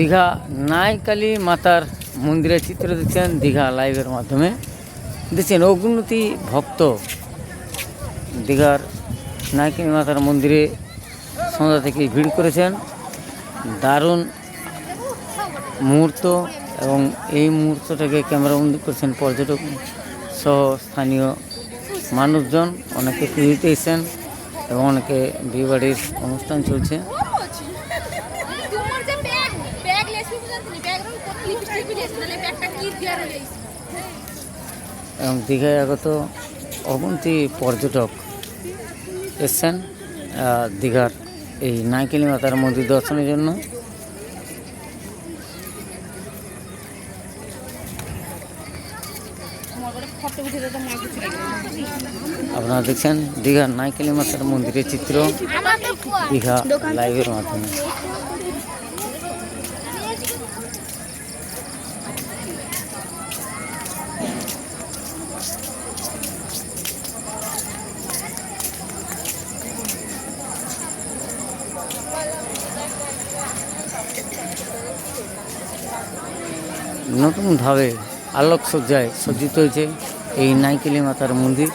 দীঘা নাইকালী মাতার মন্দিরের চিত্র দেখছেন দীঘা লাইভের মাধ্যমে। দেখছেন, অগ্নতি ভক্ত দীঘার নাইকালী মাতার মন্দিরে সন্ধ্যা থেকে ভিড় করেছেন। দারুণ মুহূর্ত এবং এই মুহূর্তটাকে ক্যামেরাবন্দি করছেন পর্যটক সহ স্থানীয় মানুষজন। অনেকে পুজোতে এসেছেন এবং অনেকে বিয়েবাড়ির অনুষ্ঠান চলছে। এবং দীঘায় আগত অগন্তি পর্যটক এসছেন দীঘার এই নাইকেলি মাতার মন্দির দর্শনের জন্য। আপনারা দেখছেন দীঘার নাইকেলি মাতার মন্দিরের চিত্র দীঘা লাইভের মাধ্যমে। নতুনভাবে আলোকসজ্জায় সজ্জিত হয়েছে এই নাইকেলি মাতার মন্দির।